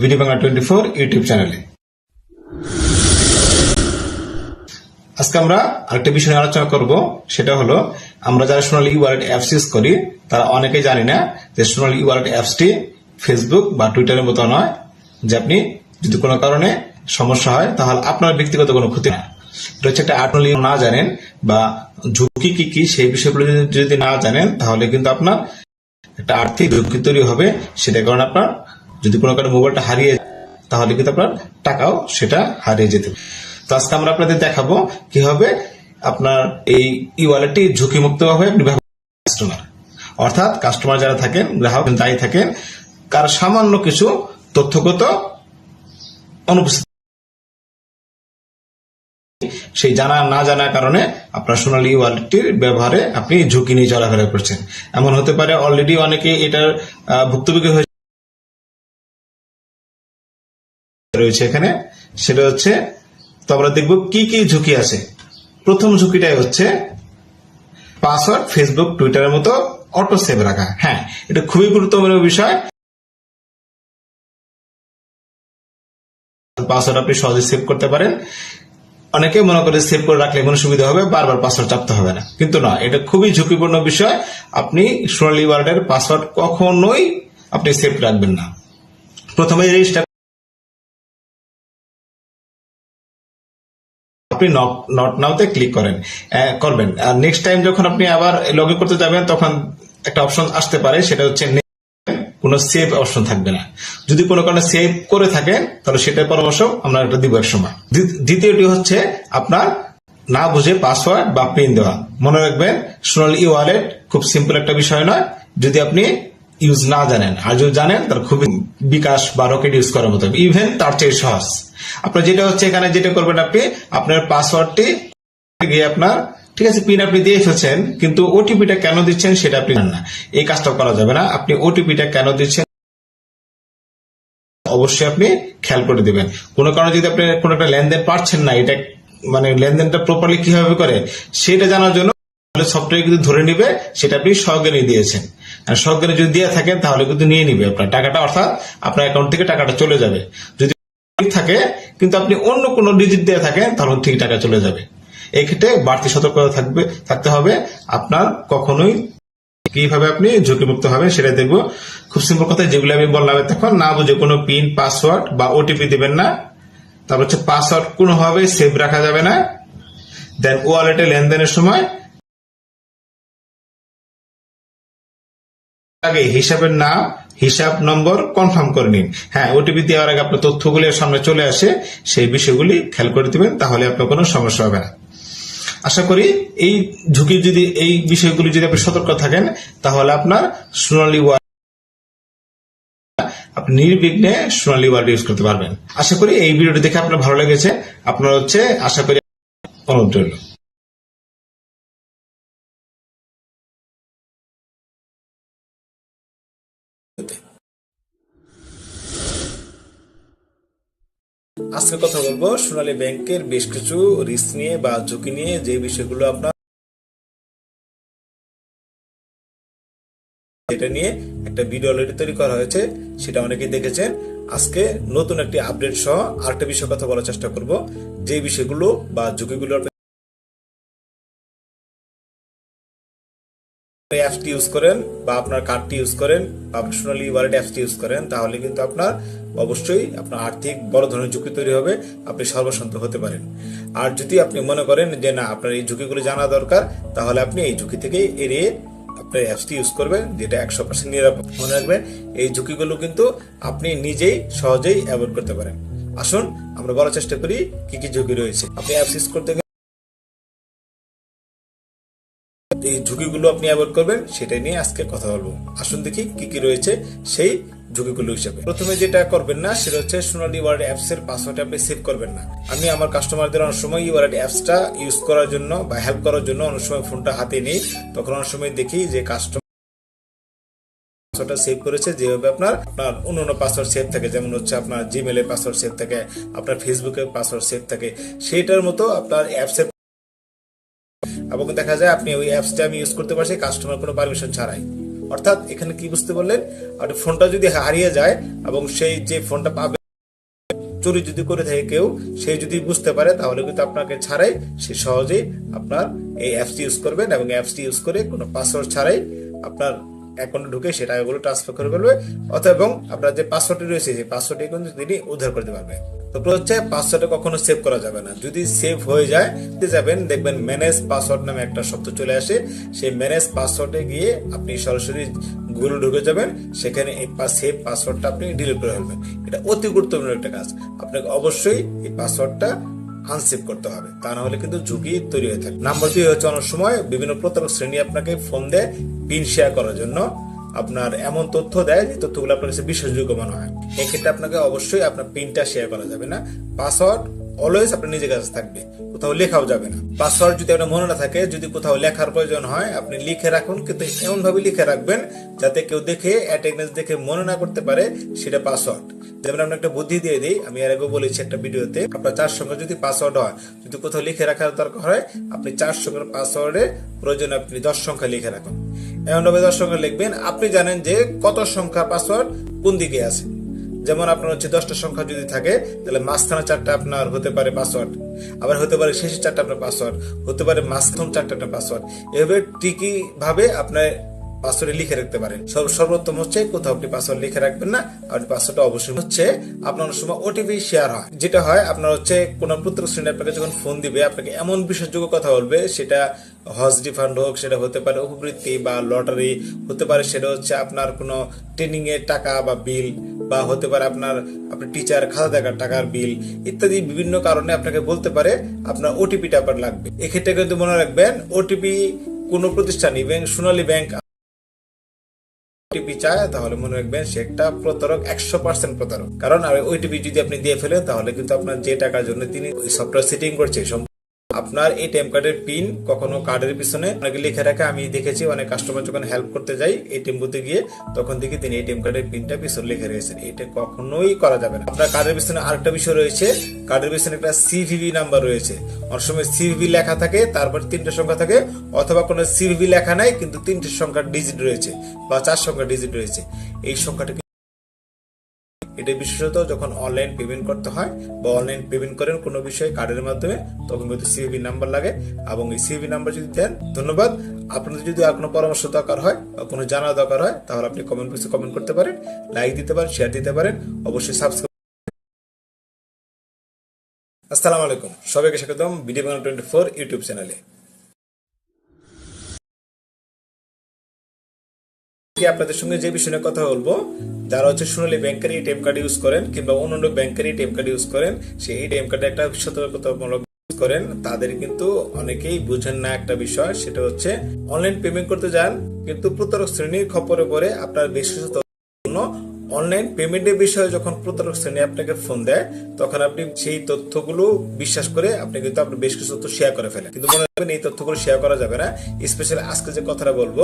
Video Bangla twenty four YouTube চ্যানেলে আজকে আমরা আরেকটা বিষয় নিয়ে আলোচনা করব, সেটা হলো, আমরা যারা সোনালী ওয়ালেট অ্যাপস ইউজ করি, তারা অনেকেই জানি না যে সোনালী ওয়ালেট অ্যাপসটি ফেসবুক বা টুইটারের মতো নয়, যে আপনি যদি কোনো কারণে সমস্যা হয়, তাহলে আপনার ব্যক্তিগত কোনো ক্ষতি না। এটা হচ্ছে একটা আটনলি না জানেন বা ঝুঁকি কি কি, সেই বিষয়গুলো যদি- না জানেন, তাহলে কিন্তু আপনার একটা আর্থিক ঝুঁকি তৈরি হবে সেটা কারণে আপনার যদি কোনো কারণে মোবাইলটা হারিয়ে তাহলে কিন্তু আপনার টাকাও সেটা হারিয়ে যেতে তো আজকে আমরা আপনাদের দেখাবো কীভাবে আপনার এই ই ওয়ালেটটি ঝুঁকিমুক্ত ভাবে আপনি কাস্টমার অর্থাৎ কাস্টমার যারা থাকেন, গ্রাহক দায়ী থাকেন, কার সামান্য কিছু তথ্যগত অনুপস্থিত সেই জানা না জানার কারণে আপনার সোনালী ওয়ালেটটির ব্যবহারে আপনি ঝুঁকি নিয়ে চলাফেরা করছেন। এমন হতে পারে অলরেডি অনেকে এটার ভুক্তভোগী হয়ে রয়েছে এখানে, সেটা হচ্ছে, তো আমরা দেখব কি কি ঝুঁকি আছে। প্রথম ঝুঁকিটাই হচ্ছে পাসওয়ার্ড ফেসবুক, টুইটারের মতো অটো সেভ রাখা। হ্যাঁ এটা খুবই গুরুত্বপূর্ণ বিষয়। পাসওয়ার্ড আপনি সহজে সেভ করতে পারেন। অনেকে মনে করে সেভ করে রাখলে কোনো সুবিধা হবে, বারবার পাসওয়ার্ড চাপতে হবে না। কিন্তু না, এটা খুবই ঝুঁকিপূর্ণ বিষয়। আপনি সোনালি ওয়ার্ডের পাসওয়ার্ড কখনোই আপনি সেভ রাখবেন না। প্রথমে রেজিস্টার আপনি নট নাওতে ক্লিক করেন করবেন। আর নেক্সট টাইম যখন আপনি আবার লগ করতে যাবেন, তখন একটা অপশন আসতে পারে, সেটা হচ্ছে কোনো সেভ অপশন থাকবে না। যদি কোনো কারণে সেভ করে থাকেন তাহলে সেটার পরামর্শ আমরা একটা দিব এক সময় দ্বি- দ্বিতীয়টি হচ্ছে আপনার না বুঝে পাসওয়ার্ড বা পিন দেওয়া। মনে রাখবেন, সোনালী ই ওয়ালেট খুব সিম্পল একটা বিষয় নয়। যদি আপনি ইউজ না জানেন। আর যদি জানেন তার খুবই বিকাশ বা রকেট ইউজ করার মতো। ইভেন তার চেয়ে সহজ। আপনার যেটা হচ্ছে, এখানে যেটা করবেন আপনি, আপনার পাসওয়ার্ডটি গিয়ে আপনার, ঠিক আছে পিন আপনি দিয়ে এসেছেন কিন্তু ওটিপিটা কেন দিচ্ছেন সেটা আপনি না। এই কাজটা করা যাবে না। আপনি ওটিপিটা কেন দিচ্ছেন, অবশ্যই আপনি খেয়াল করে দিবেন। কোনো কারণে যদি আপনি কোনো একটা লেনদেন পারছেন না, এটা মানে লেনদেনটা প্রপারলি কীভাবে করে, সেটা জানার জন্য সফটওয়্যার কিন্তু ধরে নিবে, সেটা আপনি সজ্ঞানী দিয়েছেন। আর সজ্ঞানী যদি দিয়ে থাকেন, তাহলে কিন্তু নিয়ে নিবে আপনার টাকাটা, অর্থাৎ আপনার অ্যাকাউন্ট থেকে টাকাটা চলে যাবে। যদি থাকে, কিন্তু আপনি অন্য কোনো ডিজিট দিয়ে থাকেন, তাহলে ঠিক টাকা চলে যাবে। এই ক্ষেত্রে বাড়তি সতর্কতা থাকবে, থাকতে হবে। আপনার কখনোই কীভাবে আপনি ঝুঁকিমুক্ত হবেন সেটা দেখব। খুব সিম্পল কথা, যেগুলো আমি বললাম তখন না বুঝে কোনো পিন পাসওয়ার্ড বা ওটিপি দিবেন না। তারপর হচ্ছে পাসওয়ার্ড কোনোভাবে সেভ রাখা যাবে না। দেন ওয়ালেটে লেনদেনের সময় আগে হিসাবের নাম, হিসাব নম্বর কনফার্ম করে নিন। হ্যাঁ ওটিপি দেওয়ার আগে আপনার তথ্যগুলি সামনে চলে আসে, সেই বিষয়গুলি খেয়াল করে দিবেন, তাহলে আপনার কোনো সমস্যা হবে না। আশা করি এই ঝুঁকি যদি, এই বিষয়গুলি যদি আপনি সতর্ক থাকেন, তাহলে আপনার সোনালী ওয়ার্ড আপনি নির্বিঘ্নে সোনালী ওয়ার্ড ইউজ করতে পারবেন। আশা করি এই ভিডিওটি দেখে আপনার ভালো লেগেছে। আপনার হচ্ছে, আশা করি রইল। আজকে কথা বলব সোনালী ব্যাংকের বেশ কিছু রিস্ক নিয়ে বা ঝুঁকি নিয়ে যে বিষয়গুলো আপনার এটা নিয়ে একটা ভিডিও অলরেডি তৈরি করা হয়েছে, সেটা অনেকেই দেখেছেন। আজকে নতুন একটি আপডেট সহ আরেকটা বিষয় কথা বলার চেষ্টা করব। যে বিষয়গুলো বা ঝুঁকিগুলো আপনি অ্যাপসটি ইউজ করেন বা আপনার কার্ডটি ইউজ করেন বা ওয়ালেট ইউজ করেন, তাহলে কিন্তু আপনার অবশ্যই আপনার আর্থিক বড় ধরনের ঝুঁকি তৈরি হবে, আপনি হতে পারেন। আর যদি আপনি মনে করেন যে না, আপনার এই ঝুঁকিগুলো জানা দরকার, তাহলে আপনি এই ঝুঁকি থেকে এড়িয়ে আপনার অ্যাপসটি ইউজ করবেন, যেটা একশো পার্সেন্ট নিরাপদ। মনে রাখবেন, এই ঝুঁকিগুলো কিন্তু আপনি নিজেই সহজেই অ্যাভয়েড করতে পারেন। আসুন, আমরা বলার চেষ্টা করি, কি কি ঝুঁকি রয়েছে। আপনি অ্যাপস ইউজ করতে এই ঝুঁকিগুলো আপনি অ্যাভয়েড করবেন সেটা নিয়ে আজকে কথা বলব। আসুন দেখি কি কি রয়েছে সেই ঝুঁকিগুলো হিসেবে। প্রথমে যেটা করবেন না, সেটা হচ্ছে সোনালি ওয়ার্ড অ্যাপস এর পাসওয়ার্ড আপনি সেভ করবেন না। আমি আমার কাস্টমারদের অনেক সময় ওয়ার্ড অ্যাপসটা ইউজ করার জন্য বা হেল্প করার জন্য অনেক সময় ফোনটা হাতে নিই। তখন অনেক সময় দেখি যে কাস্টমার পাসওয়ার্ডটা সেভ করেছে, যেভাবে আপনার আপনার অন্য অন্য পাসওয়ার্ড সেভ থাকে, যেমন হচ্ছে আপনার জিমেলের পাসওয়ার্ড সেভ থাকে, আপনার ফেসবুকের পাসওয়ার্ড সেভ থাকে, সেটার মতো আপনার অ্যাপসের এবং দেখা যায় আপনি ওই অ্যাপসটা আমি ইউজ করতে পারছি কাস্টমার কোনো পারমিশন ছাড়াই। অর্থাৎ এখানে কি বুঝতে পারলেন? আর ফোনটা যদি হারিয়ে যায় এবং সেই যে ফোনটা পাবে, চুরি যদি করে থাকে কেউ, সে যদি বুঝতে পারে, তাহলে কিন্তু আপনাকে ছাড়াই সে সহজেই আপনার এই অ্যাপসটি ইউজ করবেন এবং অ্যাপসটি ইউজ করে কোনো পাসওয়ার্ড ছাড়াই আপনার অ্যাকাউন্টে ঢুকে সে টাকাগুলো ট্রান্সফার করে ফেলবে। অথবা এবং আপনার যে পাসওয়ার্ডটি রয়েছে, সেই পাসওয়ার্ডটি কিন্তু তিনি উদ্ধার করতে পারবে। তারপর হচ্ছে পাসওয়ার্ডটা কখনো সেভ করা যাবে না। যদি সেভ হয়ে যায় যাবেন, দেখবেন ম্যানেজ পাসওয়ার্ড নামে একটা শব্দ চলে আসে। সেই ম্যানেজ পাসওয়ার্ডে গিয়ে আপনি সরাসরি গুগল ঢুকে যাবেন। সেখানে এই সেভ পাসওয়ার্ডটা আপনি ডিলিট করে ফেলবেন। এটা অতি গুরুত্বপূর্ণ একটা কাজ। আপনাকে অবশ্যই এই পাসওয়ার্ডটা আনসেভ করতে হবে। তা না হলে কিন্তু ঝুঁকি তৈরি হয়ে থাকে। নাম্বার দুই হচ্ছে অনেক সময় বিভিন্ন প্রতারক শ্রেণি আপনাকে ফোন দেয় পিন শেয়ার করার জন্য। আপনার এমন তথ্য দেয় যে তথ্যগুলো আপনার কাছে বিশ্বাসযোগ্য মনে হয়। এক্ষেত্রে আপনাকে অবশ্যই আপনার পিনটা শেয়ার করা যাবে না। পাসওয়ার্ড অলওয়েজ আপনার নিজের কাছে থাকবে। কোথাও লেখাও যাবে না। পাসওয়ার্ড যদি আপনার মনে না থাকে, যদি কোথাও লেখার প্রয়োজন হয়, আপনি লিখে রাখুন, কিন্তু এমন ভাবে লিখে রাখবেন যাতে কেউ দেখে অ্যাটেন্ডেন্স দেখে মনে না করতে পারে সেটা পাসওয়ার্ড যেমন আমরা একটা বুদ্ধি দিয়ে দিই, আমি এর আগে বলেছি একটা ভিডিওতে, আপনার চার সংখ্যা যদি পাসওয়ার্ড হয়, যদি কোথাও লিখে রাখার দরকার হয়, আপনি চার সংখ্যার পাসওয়ার্ডে প্রয়োজন আপনি দশ সংখ্যা লিখে রাখুন। এমন ভাবে দশ সংখ্যা লিখবেন, আপনি জানেন যে কত সংখ্যা পাসওয়ার্ড কোন দিকে আছে। যেমন আপনার হচ্ছে দশটা সংখ্যা যদি থাকে, তাহলে মাঝখানে চারটা আপনার হতে পারে পাসওয়ার্ড আবার হতে পারে শেষে চারটা আপনার পাসওয়ার্ড হতে পারে মাঝখান চারটা আপনার পাসওয়ার্ড এভাবে ঠিকই ভাবে আপনার পাসওয়ার্ডে লিখে রাখতে পারেন। সর্ব- সর্বোত্তম হচ্ছে কোথাও আপনি পাসওয়ার্ড লিখে রাখবেন না, আর পাসওয়ার্ডটা অবশ্যই হচ্ছে আপনার সময় ওটিপি শেয়ার হয়। যেটা হয় আপনার হচ্ছে কোন পুত্র শ্রেণি আপনাকে যখন ফোন দিবে, আপনাকে এমন বিশ্বাসযোগ্য কথা বলবে, সেটা হজ রিফান্ড হোক, সেটা হতে পারে উপবৃত্তি বা লটারি হতে পারে সেটা হচ্ছে আপনার কোনো ট্রেনিং এর টাকা বা বিল বা হতে পারে আপনার আপনার টিচার খাতা দেখার টাকার বিল ইত্যাদি বিভিন্ন কারণে আপনাকে বলতে পারে আপনার ওটিপিটা আপনার লাগবে। এক্ষেত্রে কিন্তু মনে রাখবেন ওটিপি কোন প্রতিষ্ঠান ব্যাংক সোনালী ব্যাংক ওটিপি চায়, তাহলে মনে রাখবেন সে একটা প্রতারক, একশো পার্সেন্ট প্রতারক। কারণ, আর ওইটিপি যদি আপনি দিয়ে ফেলেন তাহলে কিন্তু আপনার যে টাকার জন্য তিনি সফটওয়্যার সেটিং করছে আপনার এটিএম কার্ডের পিন কখনো কার্ডের পিছনে অনেকে লিখে রাখে আমি দেখেছি, অনেক কাস্টমার যখন হেল্প করতে যাই এটিএম বুথে গিয়ে, তখন দেখি তিনি এটিএম কার্ডের পিনটা পিছনে লিখে রেখেছেন এটা কখনোই করা যাবে না। আপনার কার্ডের পিছনে আরেকটা বিষয় রয়েছে, কার্ডের পিছনে একটা সিভিভি নাম্বার রয়েছে। অনেক সময় সিভিভি লেখা থাকে, তারপর তিনটে সংখ্যা থাকে, অথবা কোনো সিভিভি লেখা নাই, কিন্তু তিনটে সংখ্যার ডিজিট রয়েছে, বা চার সংখ্যার ডিজিট রয়েছে। এই সংখ্যাটা এটা বিশেষত যখন অনলাইন পেমেন্ট করতে হয় বা অনলাইন পেমেন্ট করেন কোনো বিষয়ে কার্ডের মাধ্যমে, তখন কিন্তু সিভিভি নাম্বার লাগে এবং এই সিভিভি নাম্বার যদি দেন, ধন্যবাদ। আপনাদের যদি আর কোনো পরামর্শ দরকার হয় বা কোনো জানা দরকার হয়, তাহলে আপনি কমেন্ট বক্সে কমেন্ট করতে পারেন লাইক দিতে পারেন শেয়ার দিতে পারেন, অবশ্যই সাবস্ক্রাইব আসসালামু আলাইকুম, সবাইকে স্বাগতম video Bangla twenty four YouTube চ্যানেলে। আপনাদের সঙ্গে যে বিষয়ে কথা বলব যারা হচ্ছে সোনালী ব্যাংকের এটিএম কার্ড ইউজ করেন কিংবা অন্যান্য ব্যাংকের এটিএম কার্ড ইউজ করেন, সেই এটিএম কার্ডে একটা সতর্কতামূলক করেন। তাদের কিন্তু অনেকেই বুঝেন না একটা বিষয়, সেটা হচ্ছে অনলাইন পেমেন্ট করতে যান, কিন্তু প্রতারক শ্রেণির খপরে পরে আপনার বিশেষত অনলাইন পেমেন্টের বিষয়ে যখন প্রতারক শ্রেণি আপনাকে ফোন দেয়, তখন আপনি সেই তথ্যগুলো বিশ্বাস করে আপনি কিন্তু আপনার বেশ কিছু তথ্য শেয়ার করে ফেলেন। কিন্তু মনে রাখবেন এই তথ্যগুলো শেয়ার করা যাবে না। স্পেশালি আজকে যে কথাটা বলব